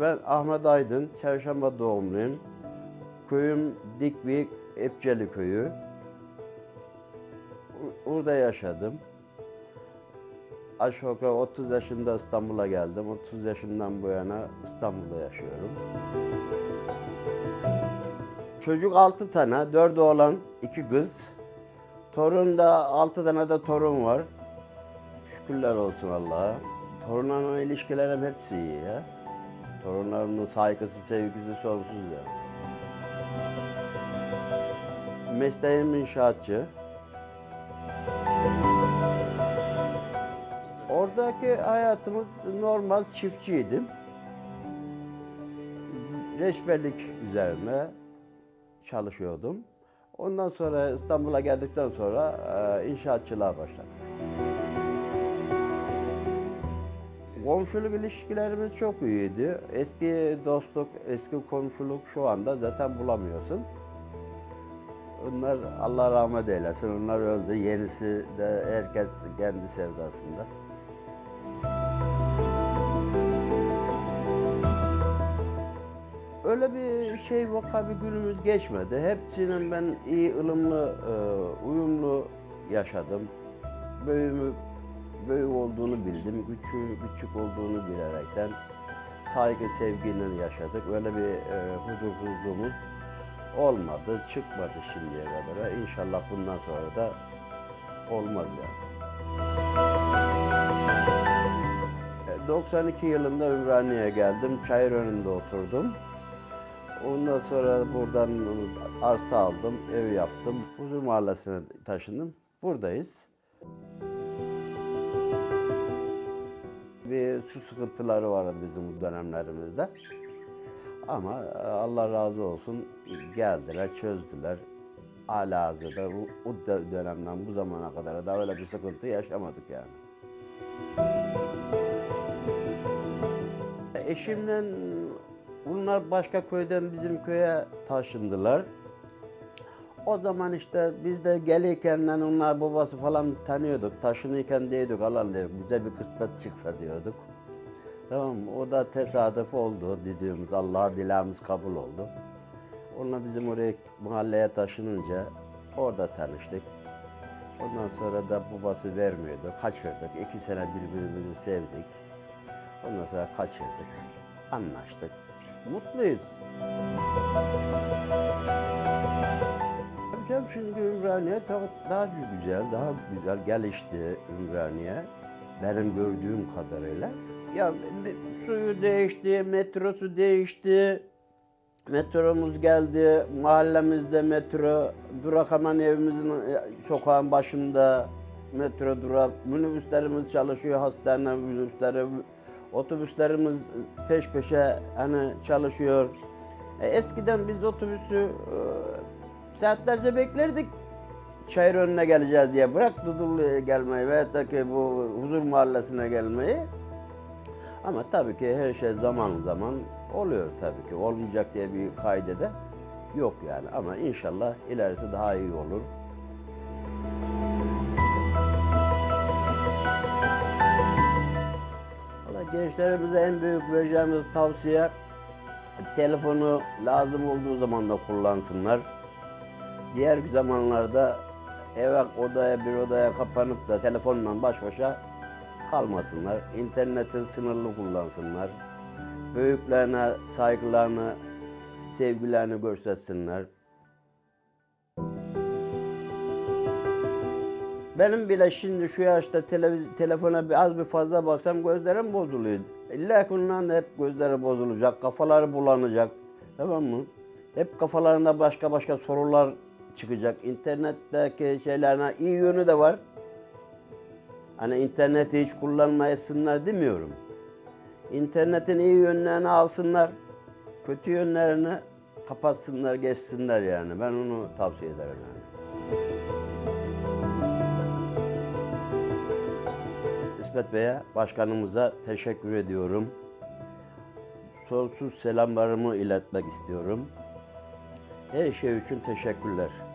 Ben Ahmet Aydın, Çarşamba doğumluyum. Köyüm Dikbik, Epçeli köyü. Orada yaşadım. Aşağı yukarı 30 yaşında İstanbul'a geldim. 30 yaşından bu yana İstanbul'da yaşıyorum. Çocuk 6 tane, 4 oğlan, 2 kız. Torun da 6 tane de torun var. Şükürler olsun Allah'a. Torunlarla ilişkilerim hepsi iyi ya. Torunlarımın saygısı, sevgisi sonsuz ya. Mesleğim inşaatçı. Oradaki hayatımız normal çiftçiydim. Reçberlik üzerine çalışıyordum. Ondan sonra İstanbul'a geldikten sonra e, inşaatçılığa başladım. Komşuluk ilişkilerimiz çok iyiydi. Eski dostluk, eski komşuluk şu anda zaten bulamıyorsun. Onlar Allah rahmet eylesin. Onlar öldü. Yenisi de herkes kendi sevdasında. Öyle bir şey vaka bir günümüz geçmedi. Hepsinin ben iyi, ılımlı, e, uyumlu yaşadım. Büyüğümü büyük olduğunu bildim, küçük küçük olduğunu bilerekten saygı sevgiyle yaşadık. Öyle bir e, huzursuzluğumuz olmadı, çıkmadı şimdiye kadar. İnşallah bundan sonra da olmaz yani. E, 92 yılında Ümraniye'ye geldim. Çayır önünde oturdum. Ondan sonra buradan arsa aldım, ev yaptım. Huzur Mahallesi'ne taşındım. Buradayız. Su sıkıntıları vardı bizim bu dönemlerimizde. Ama e, Allah razı olsun geldiler, çözdüler. Hala hazırda bu, dönemden bu zamana kadar da öyle bir sıkıntı yaşamadık yani. Eşimle bunlar başka köyden bizim köye taşındılar. O zaman işte biz de gelirken onlar babası falan tanıyorduk. Taşınırken diyorduk alan diyorduk. Bize bir kısmet çıksa diyorduk. Tamam? O da tesadüf oldu dediğimiz Allah'a dilağımız kabul oldu. Onunla bizim oraya mahalleye taşınınca orada tanıştık. Ondan sonra da babası vermiyordu. Kaçırdık. İki sene birbirimizi sevdik. Ondan sonra kaçırdık. Anlaştık. Mutluyuz. Canım şimdi Ümraniye daha güzel, daha güzel gelişti Ümraniye. Benim gördüğüm kadarıyla. Ya suyu değişti, metrosu değişti. Metromuz geldi, mahallemizde metro, durak hemen evimizin e, sokağın başında metro durak, minibüslerimiz çalışıyor, hastane minibüsleri, otobüslerimiz peş peşe hani çalışıyor. E, eskiden biz otobüsü e, saatlerce beklerdik. Çayır önüne geleceğiz diye bırak Dudullu'ya gelmeyi veyahut da ki bu huzur mahallesine gelmeyi. Ama tabii ki her şey zaman zaman oluyor tabii ki. Olmayacak diye bir kaide de yok yani. Ama inşallah ilerisi daha iyi olur. Valla gençlerimize en büyük vereceğimiz tavsiye telefonu lazım olduğu zaman da kullansınlar. Diğer zamanlarda eve odaya bir odaya kapanıp da telefonla baş başa kalmasınlar. İnterneti sınırlı kullansınlar. Büyüklerine saygılarını, sevgilerini göstersinler. Benim bile şimdi şu yaşta televiz- telefona bir az bir fazla baksam gözlerim bozuluyor. İlla ki onların da hep gözleri bozulacak, kafaları bulanacak. Tamam mı? Hep kafalarında başka başka sorular çıkacak. İnternetteki şeylerine iyi yönü de var. Hani interneti hiç kullanmayasınlar demiyorum. İnternetin iyi yönlerini alsınlar, kötü yönlerini kapatsınlar, geçsinler yani. Ben onu tavsiye ederim yani. İsmet Bey'e, başkanımıza teşekkür ediyorum. Sonsuz selamlarımı iletmek istiyorum. Her şey için teşekkürler.